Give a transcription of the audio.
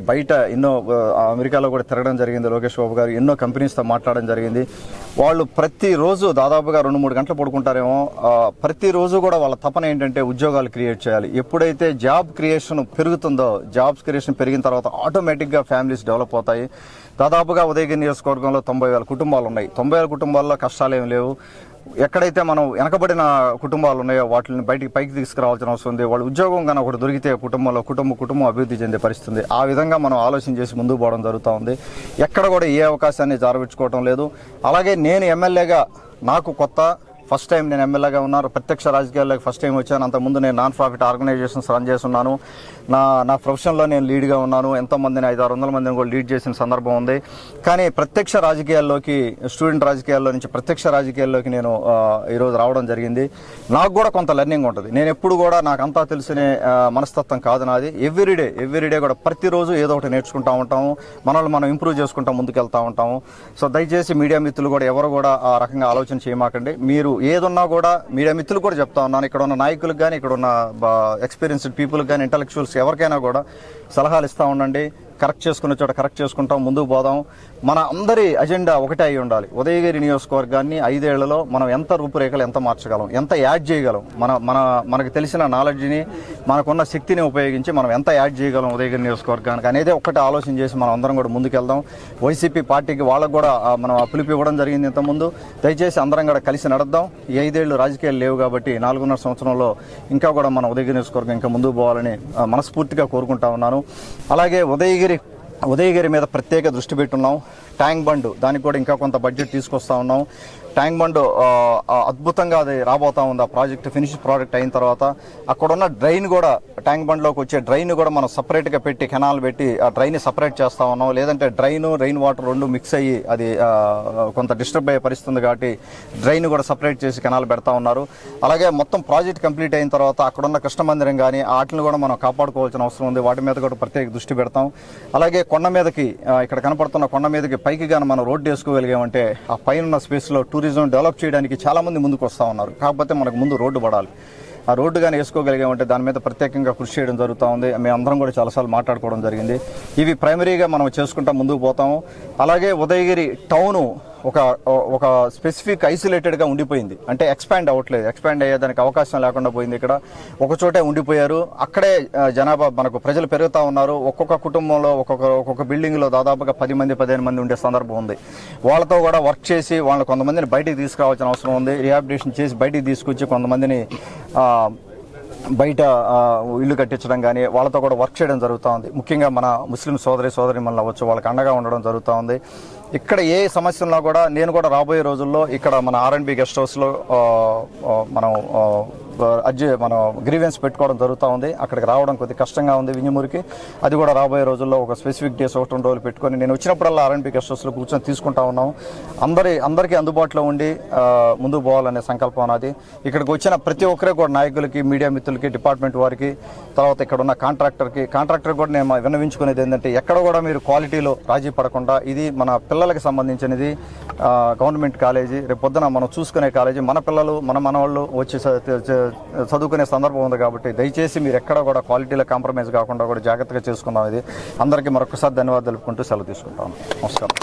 అంటే బయట ఎన్నో అమెరికాలో కూడా తిరగడం జరిగింది. లోకేష్ బాబు గారు ఎన్నో కంపెనీస్తో మాట్లాడడం జరిగింది. వాళ్ళు ప్రతిరోజు దాదాపుగా రెండు మూడు గంటలు పడుకుంటారేమో. ప్రతిరోజు కూడా వాళ్ళ తపన ఏంటంటే ఉద్యోగాలు క్రియేట్ చేయాలి. ఎప్పుడైతే జాబ్ క్రియేషన్ పెరుగుతుందో జాబ్స్ క్రియేషన్ పెరిగిన తర్వాత ఆటోమేటిక్గా ఫ్యామిలీస్ డెవలప్ అవుతాయి. దాదాపుగా ఉదయగిరి నియోజకవర్గంలో తొంభై వేల కుటుంబాలు ఉన్నాయి. తొంభై వేల కుటుంబాల్లో కష్టాలు ఏం లేవు. ఎక్కడైతే మనం వెనకబడిన కుటుంబాలు ఉన్నాయో వాటిని బయటికి పైకి తీసుకురావాల్సిన అవసరం ఉంది. వాళ్ళు ఉద్యోగం కానీ ఒకటి దొరికితే కుటుంబంలో కుటుంబ కుటుంబం అభివృద్ధి చెందే పరిస్థితి ఆ విధంగా మనం ఆలోచన చేసి ముందుకు పోవడం జరుగుతూ ఉంది. ఎక్కడ కూడా ఏ అవకాశాన్ని జారవించుకోవడం లేదు. అలాగే నేను ఎమ్మెల్యేగా నాకు కొత్త ఫస్ట్ టైం నేను ఎమ్మెల్యేగా ఉన్నాను. ప్రత్యక్ష రాజకీయాల్లోకి ఫస్ట్ టైం వచ్చాను. అంతకుముందు నేను నాన్ ప్రాఫిట్ ఆర్గనైజేషన్స్ రన్ చేస్తున్నాను నా నా ప్రొఫెషన్లో నేను లీడ్గా ఉన్నాను. ఎంతోమందిని ఐదు ఆరు వందల మందిని కూడా లీడ్ చేసిన సందర్భం ఉంది. కానీ ప్రత్యక్ష రాజకీయాల్లోకి స్టూడెంట్ రాజకీయాల్లో నుంచి ప్రత్యక్ష రాజకీయాల్లోకి నేను ఈరోజు రావడం జరిగింది. నాకు కూడా కొంత లెర్నింగ్ ఉంటుంది. నేను ఎప్పుడు కూడా నాకు అంతా తెలిసిన మనస్తత్వం కాదు నాది. ఎవ్రీడే ఎవ్రీడే కూడా ప్రతిరోజు ఏదో ఒకటి నేర్చుకుంటూ ఉంటాము. మనల్ని మనం ఇంప్రూవ్ చేసుకుంటా ముందుకెళ్తూ ఉంటాము. సో దయచేసి మీడియా మిత్రులు కూడా ఎవరు కూడా ఆ రకంగా ఆలోచన చేయమాకండి. మీరు ఏదున్నా కూడా మీడియా మిత్రులు కూడా చెప్తా ఉన్నాను. ఇక్కడ ఉన్న నాయకులకు కానీ ఇక్కడ ఉన్న ఎక్స్పీరియన్స్డ్ పీపుల్కి కానీ ఇంటలెక్చువల్స్ ఎవరికైనా కూడా సలహాలు ఇస్తూ ఉండండి. కరెక్ట్ చేసుకునే చోట కరెక్ట్ చేసుకుంటాం ముందుకు పోదాం. మన అందరి అజెండా ఒకటే అయి ఉండాలి. ఉదయగిరి నియోజకవర్గాన్ని ఐదేళ్ళలో మనం ఎంత రూపురేఖలు ఎంత మార్చగలం ఎంత యాడ్ చేయగలం మన మన మనకు తెలిసిన నాలెడ్జ్ని మనకున్న శక్తిని ఉపయోగించి మనం ఎంత యాడ్ చేయగలం ఉదయగిరి నియోజకవర్గానికి అనేది ఒకటి ఆలోచన చేసి మనం అందరం కూడా ముందుకెళ్దాం. వైసీపీ పార్టీకి వాళ్ళకు కూడా మనం పిలిపి పిలుపు ఇవ్వడం జరిగింది ఇంతకుముందు. దయచేసి అందరం కూడా కలిసి నడుద్దాం. ఈ ఐదేళ్ళు రాజకీయాలు లేవు కాబట్టి నాలుగున్నర సంవత్సరంలో ఇంకా కూడా మన ఉదయగిరి నియోజకవర్గం ఇంకా ముందుకు పోవాలని మనస్ఫూర్తిగా కోరుకుంటా ఉన్నాను. అలాగే ఉదయగిరి ఉదయగిరి మీద ప్రత్యేక దృష్టి పెట్టున్నాం. ట్యాంక్ బండ్ దానికి కూడా ఇంకా కొంత బడ్జెట్ తీసుకొస్తా ఉన్నాం. ట్యాంక్ బండ్ అద్భుతంగా అది రాబోతా ఉంది. ఆ ప్రాజెక్ట్ ఫినిష్ ప్రాజెక్ట్ అయిన తర్వాత అక్కడ ఉన్న డ్రైన్ కూడా ట్యాంక్ బండ్లోకి వచ్చే డ్రైన్ కూడా మనం సపరేట్గా పెట్టి కెనాల్ పెట్టి ఆ డ్రైన్ సపరేట్ చేస్తా ఉన్నాం. లేదంటే డ్రైన్ రెయిన్ వాటర్ రెండు మిక్స్ అయ్యి అది కొంత డిస్టర్బ్ అయ్యే పరిస్థితి ఉంది కాబట్టి డ్రైన్ కూడా సపరేట్ చేసి కెనాల్ పెడతా ఉన్నారు. అలాగే మొత్తం ప్రాజెక్ట్ కంప్లీట్ అయిన తర్వాత అక్కడ ఉన్న కృష్ణ మందిరం కానీ వాటిని కూడా మనం కాపాడుకోవాల్సిన అవసరం ఉంది. వాటి మీద కూడా ప్రత్యేక దృష్టి పెడతాం. అలాగే కొండ మీదకి ఇక్కడ కనపడుతున్న కొండ మీదకి పైకి కానీ మనం రోడ్డు వేసుకోగలిగామంటే ఆ పైన స్పేస్లో టూ టూరిజం డెవలప్ చేయడానికి చాలామంది ముందుకు వస్తూ ఉన్నారు. కాకపోతే మనకు ముందు రోడ్డు పడాలి. ఆ రోడ్డు కానీ వేసుకోగలిగామంటే దాని మీద ప్రత్యేకంగా కృషి చేయడం జరుగుతూ ఉంది. మేము అందరం కూడా చాలాసార్లు మాట్లాడుకోవడం జరిగింది. ఇవి ప్రైమరీగా మనం చేసుకుంటా ముందుకు పోతాము. అలాగే ఉదయగిరి టౌను ఒక ఒక స్పెసిఫిక్ ఐసోలేటెడ్గా ఉండిపోయింది. అంటే ఎక్స్పాండ్ అవ్వట్లేదు. ఎక్స్పాండ్ అయ్యేదానికి అవకాశం లేకుండా పోయింది ఇక్కడ. ఒక చోటే ఉండిపోయారు. అక్కడే జనాభా మనకు ప్రజలు పెరుగుతూ ఉన్నారు. ఒక్కొక్క కుటుంబంలో ఒక్కొక్క ఒక్కొక్క బిల్డింగ్లో దాదాపుగా పది మంది పదిహేను మంది ఉండే సందర్భం ఉంది. వాళ్ళతో కూడా వర్క్ చేసి వాళ్ళ కొంతమందిని బయటికి తీసుకురావాల్సిన అవసరం ఉంది. రిహాబిలిటేషన్ చేసి బయటికి తీసుకొచ్చి కొంతమందిని బయట ఇల్లు కట్టించడం కానీ వాళ్ళతో కూడా వర్క్ చేయడం జరుగుతూ ఉంది ముఖ్యంగా మన ముస్లిం సోదరి సోదరి మన వచ్చి వాళ్ళకి అండగా ఉండడం జరుగుతూ ఉంది ఇక్కడ ఏ సమస్య ఉన్నా కూడా నేను కూడా రాబోయే రోజుల్లో ఇక్కడ మన ఆర్ఎండ్బి గెస్ట్ హౌస్లో మనం అర్జీ మనం గ్రీవెన్స్ పెట్టుకోవడం జరుగుతూ ఉంది. అక్కడికి రావడం కొద్దిగా కష్టంగా ఉంది వింజమూరికి అది కూడా రాబోయే రోజుల్లో ఒక స్పెసిఫిక్ డేస్ ఒకటి రెండు రోజులు పెట్టుకొని నేను వచ్చినప్పుడల్లా ఆర్ఎండ్బి గెస్ట్ కూర్చొని తీసుకుంటా ఉన్నాం. అందరి అందరికీ అందుబాటులో ఉండి ముందుకు పోవాలనే సంకల్పం నాది. ఇక్కడికి వచ్చిన ప్రతి ఒక్కరే కూడా నాయకులకి మీడియా మిత్రులకి డిపార్ట్మెంట్ వారికి తర్వాత ఇక్కడ ఉన్న కాంట్రాక్టర్కి కాంట్రాక్టర్ కూడా నేను విన్నవించుకునేది ఏంటంటే ఎక్కడ కూడా మీరు క్వాలిటీలో రాజీ పడకుండా ఇది మన పిల్లలకి సంబంధించినది గవర్నమెంట్ కాలేజీ. రేపు పొద్దున మనం చూసుకునే కాలేజీ మన పిల్లలు మన మనవాళ్ళు వచ్చి చదువుకునే సందర్భం ఉంది కాబట్టి దయచేసి మీరు ఎక్కడ కూడా క్వాలిటీలో కాంప్రమైజ్ కాకుండా కూడా జాగ్రత్తగా చేసుకుందాం ఇది. అందరికీ మరొకసారి ధన్యవాదాలు తెలుపుకుంటూ సెలవు తీసుకుంటాను నమస్కారం.